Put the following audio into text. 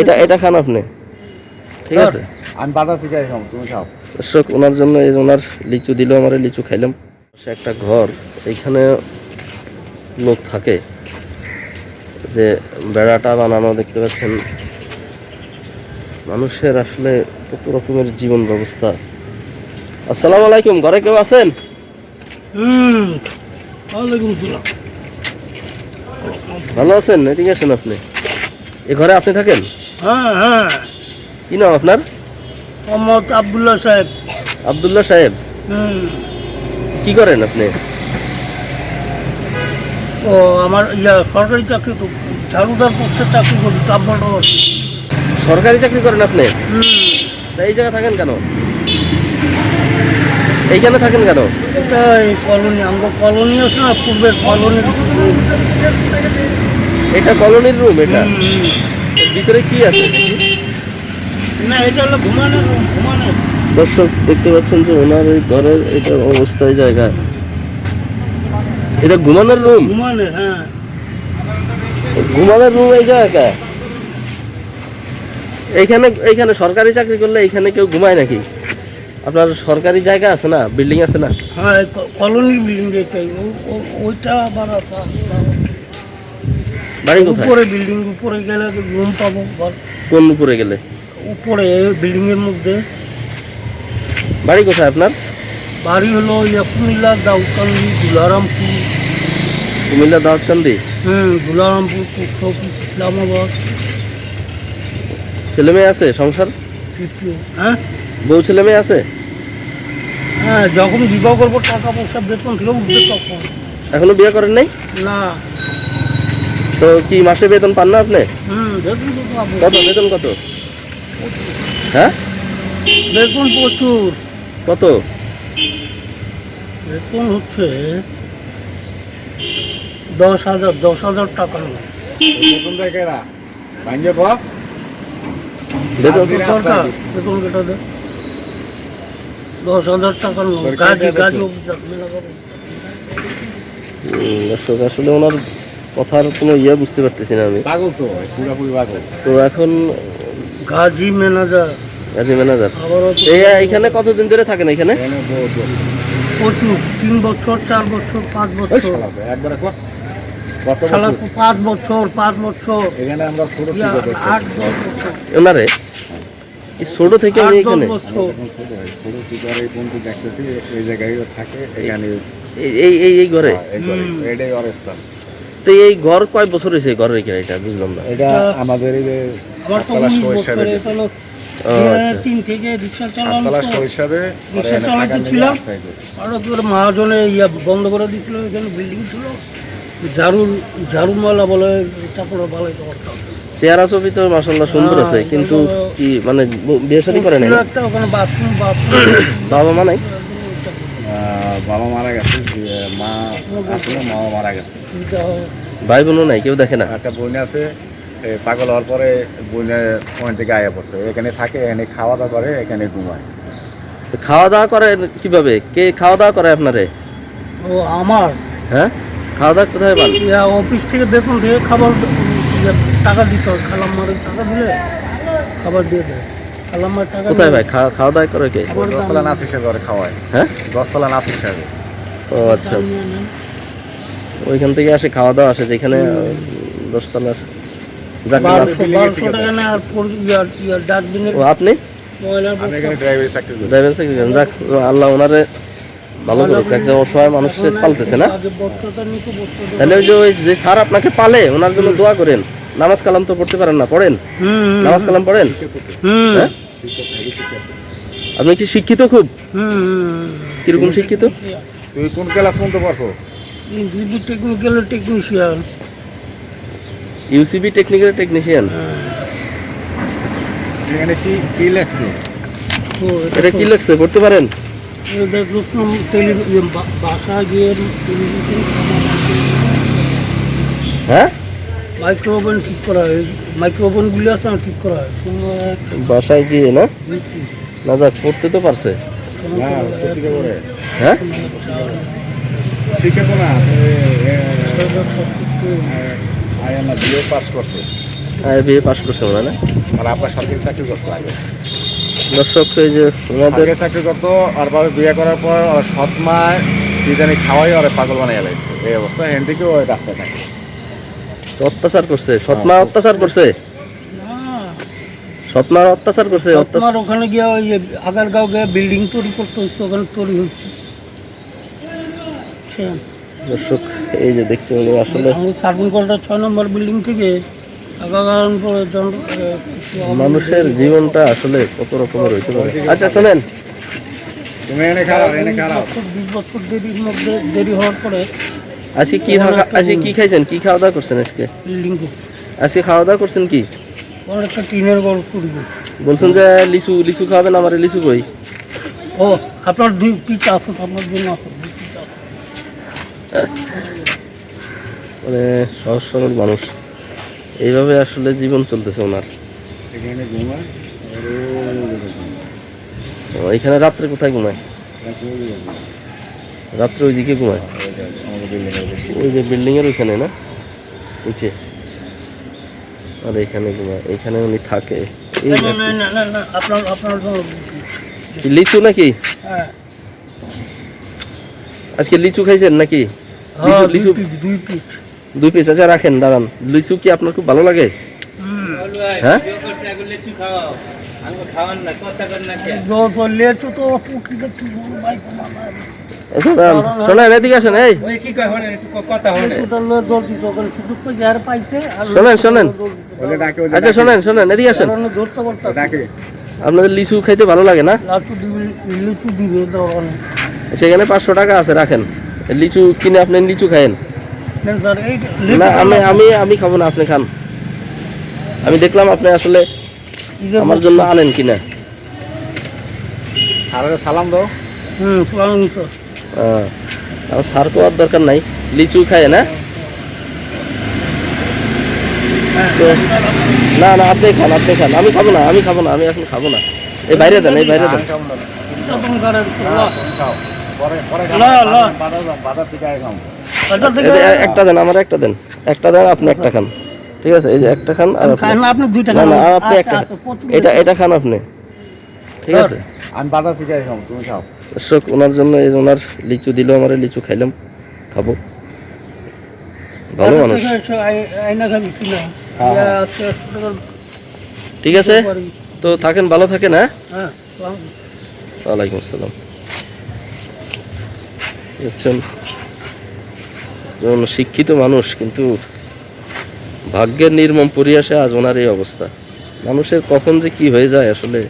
এটা এটা খান আপনি। ঠিক আছে? আমি বাজার থেকে খাও তুমি খাও। দর্শক ওনার জন্য এই ওনার লিচু দিল আমার লিচু খাইলাম। সে একটা ঘর এইখানে লোক থাকে। যে বেড়াটা বানানো দেখতে পাচ্ছেন। মানুষের আসলে কত রকমের জীবন ব্যবস্থা। আসসালামু আলাইকুম ঘরে কেউ আছেন? ভালো আছেন? এদিকে আসেন আপনি। এ ঘরে আপনি থাকেন? হ্যাঁ হ্যাঁ। কি নাম আপনার? মোহাম্মদ আবদুল্লাহ সাহেব। আবদুল্লাহ সাহেব। হুম। কি করেন আপনি? ও আমার ইয়া সরকারি চাকরি তো ঝাড়ুদার পোস্টের চাকরি করি তাপমাত্রা সরকারি চাকরি করেন আপনি? হুম। তা এই জায়গায় থাকেন কেন? এইখানে থাকেন কেন? এটা এই কলোনি আমরা কলোনি আছে না পূর্বের কলোনি। এটা কলোনির রুম এটা? ভিতরে কি আছে? না এটা হলো ঘুমানোর room, ঘুমানোর দর্শক দেখতে পাচ্ছেন যে ওনার এই ঘরের এটা অবস্থায় জায়গা। এটা ঘুমানোর রুম ঘুমানোর হ্যাঁ। ঘুমানোর রুম এই জায়গা এইখানে এইখানে সরকারি চাকরি করলে এইখানে কেউ ঘুমায় নাকি? আপনার সরকারি জায়গা আছে না? বিল্ডিং আছে না? হ্যাঁ কলোনির বিল্ডিং ওইটা আবার আছে। বাড়ি কোথায়? উপরে বিল্ডিং উপরে গেলে রুম পাবো ঘর। কোন উপরে গেলে? উপরে বিল্ডিং এর মধ্যে। বাড়ি কোথায় আপনার? বাড়ি হলো ইয়া কুমিল্লা দাউকান্দি দুলারামপুর। কুমিল্লা দাওয়াতকান্দি হুম দুলারামপুর কুকরপুর ইসলামাবাদ। ছেলে মেয়ে আছে? সংসার? হ্যাঁ? বউ ছেলে মেয়ে আছে? হ্যাঁ যখন বিবাহ করব টাকা পয়সা বেতন থেকে উঠবে তখন। এখনও বিয়ে করেন নাই? না। তো কি মাসে বেতন পান না আপনি? বেতন কত বেতন কত? হ্যাঁ? বেতন প্রচুর। কত? বেতন হচ্ছে দশ হাজার দশ হাজার টাকা। ভাঙ্গে বেতন সরকার বেতন কেটে দেয়। দশ হাজার টাকা গাজি গাজি অফিসার আসলে ওনার কথার কোনো ইয়ে বুঝতে পারতেছি না আমি। পাগল তো পুরাপুরি পাগল। তো এখন গাজি ম্যানেজার। গাজী ম্যানেজার। এই এইখানে কতদিন ধরে থাকেন এখানে? এখানে। প্রচুর তিন বছর চার বছর পাঁচ বছর। একবারে কত পাঁচ বছর পাঁচ বছর। এখানে আমরা ছোট থেকে আট দশ বছর। ওনারে এই ছোট থেকে আমি এখানে ছোট থেকে এই বন্ধু দেখতেছি এই জায়গায় থাকে এখানে এই এই এই এই ঘরে? হ্যাঁ। এটাই তো এই ঘর কয় বছর হয়েছে ঘরের এখানে? এটা বুঝলাম না। এটা আমাদের এই যে আটতলা আচ্ছা। তিন থেকে রিক্সা চালানো আটতলা তো। সরিষাবে রিক্সা চালাতে ছিলাম। আর তোর মহাজনে ইয়া বন্ধ করে দিছিল এখানে বিল্ডিং ছিল। ঝাড়ু ঝাড়ু বলে চাপড়া বালাই করতাম চেহারা ছবি তো মাসাল্লাহ সুন্দর হ্যাঁ, আছে কিন্তু কি মানে বিয়ে শাদী করে নাই? একটা ওখানে বাথরুম বাথরুম বাবা মা নাই? বাবা মারা গেছে মা আসলে মাও মারা গেছে। ভাই বোনও নাই কেউ দেখে না। একটা বোন আছে এ, পাগল হওয়ার পরে বোনের ওখান থেকে আয়া পড়ছে। এখানে থাকে এখানে খাওয়া দাওয়া করে এখানে ঘুমায়। খাওয়া দাওয়া করে কীভাবে? কে খাওয়া দাওয়া করে আপনারে? ও আমার? হ্যাঁ? খাওয়া দাওয়া কোথায় পান? ইয়া অফিস থেকে বেতন থেকে খাবার টাকা দিতে হয়। খালাম্মারের টাকা দিলে খাবার দিয়ে দেয়। খালাম্মার টাকা কোথায় ভাই? খাওয়া খাওয়া দাওয়া করে কে? দশতলা হিসেবে করে খাওয়ায়। হ্যাঁ? দশতলা নাচ হিসাবে ও আচ্ছা। ওইখান থেকে আসে খাওয়া দাওয়া আসে যেখানে দশতলার আপনি? আল্লাহ ওনারে ভালো করুক। একটা অসহায় মানুষের পালতেছে না? আগে বস্তাটা নিত বস্তাটা তাহলে ওই যে ওই যে স্যার আপনাকে পালে ওনার জন্য দোয়া করেন। নামাজ কালাম তো পড়তে পারেন না পড়েন? নামাজ কালাম পড়েন? হুম। হ্যাঁ? আপনি কি শিক্ষিত খুব? কীরকম শিক্ষিত? তুই কোন ক্লাস পর্যন্ত পড়ছো? UGB technical technician UCB technical technician এখানে কি কি লাগছে এটা কি লাগছে পড়তে পারেন? দেখলাম টেলি বাসা গিয়ে টেলিভিশন হ্যাঁ? মাইক্রো ওভেন ঠিক করা হয়। মাইক্রো ওভেনগুলি আছে না ঠিক করা হয়। বাসায় গিয়ে না? না যাক পড়তে তো পারছে। হ্যাঁ? চাল, শিখে তো না। আয়ানা বিয়ে পাস করছে। বিয়ে পাশ করছে মনে? না মানে আপনার সরকারি চাকরি করতো আগে দর্শক এই যে ওনাদের চাকরি করতো আর বাবা বিয়ে করার পর ওর সৎ মা কি জানি খাওয়াই ওরা পাগল বানিয়ে লাগছে এই অবস্থা হেন থেকে ওই রাস্তায় থাকে। অত্যাচার করছে। সৎমা অত্যাচার করছে? সৎমার অত্যাচার করছে অত্যাচার ওখানে গিয়ে ওই আগারগাঁও গিয়ে বিল্ডিং তৈরি করতে হচ্ছে ওখানে তৈরি হচ্ছে দর্শক এই যে দেখছি উনি আসলে সার্ভিং কলটা ছয় নম্বর বিল্ডিং থেকে মানুষের জীবনটা আসলে কত রকমের হইতে পারে। আচ্ছা শোনেন। আজকে কি খা- আজকে কি খাইছেন? কি খাওয়া দাওয়া করছেন আজকে? খাওয়া দাওয়া করছেন কি? ওখানে একটা টিনের ঘর বলছেন যে লিচু লিচু খাবেন আমার লিচু কই? ও আপনার দুই পিচ আছে আপনার জন্য আছে। মানে সহজ সরল মানুষ। এইভাবে আসলে জীবন চলতেছে ওনার। এখানে ও, এখানে রাত্রে কোথায় ঘুমায়? রাত্রে ওইদিকে ঘুমায়? ওই যে বিল্ডিং এর ওইখানে না? নিচে। আর এখানে ঘুমায় এখানে উনি থাকে। এই না, না, না, না, না, না, আপনার আপনার জন্য দুই পিচ। কি লিচু নাকি হ্যাঁ আজকে লিচু খাইছেন নাকি? হ্যাঁ, দুই লিচু- পিচ দুই পিচ পিস আচ্ছা রাখেন দাঁড়ান। লিচু কি আপনার খুব ভালো লাগে? হ্যাঁ? আপনাদের লিচু খাইতে ভালো লাগে না? লিচু দিবে সেখানে পাঁচশো টাকা আছে রাখেন। লিচু কিনে আপনি লিচু খায়েন না স্যার এই না আমি আমি আমি খাব না আপনি খান। আমি দেখলাম আপনি আসলে আমার জন্য আনেন কিনা। সারা সালাম দাও। হুম সালাম স্যার। আহ, আমার সার পাওয়ার দরকার নাই লিচু খায় না? না না আপনি খান আপনি খান। আমি খাব না আমি খাব না আমি এখন খাব না। এই বাইরে দেন এই বাইরে দেন। একটা দেন আমার একটা দেন। একটা দেন আপনি একটা খান। ঠিক আছে এই যে একটা খান আর আপনি দুইটা খান না আপনি আচ্ছা, একটা আচ্ছা, এটা এটা খান আপনি। ঠিক আছে? আমি থেকে তুমি খাও। দর্শক ওনার জন্য এই যে ওনার লিচু দিল আমার লিচু খাইলাম খাব। ভালো মানুষ। আই- আইনা খাবি কিনা হ্যাঁ, হ্যাঁ। ঠিক আছে? তো থাকেন ভালো থাকেন হ্যাঁ? হ্যাঁ ওয়ালাইকুম আসসালাম। বুঝছেন শিক্ষিত মানুষ, কিন্তু ভাগ্যের নির্মম পরিহাসে আজ ওনার এই অবস্থা। মানুষের কখন যে কি হয়ে যায় আসলে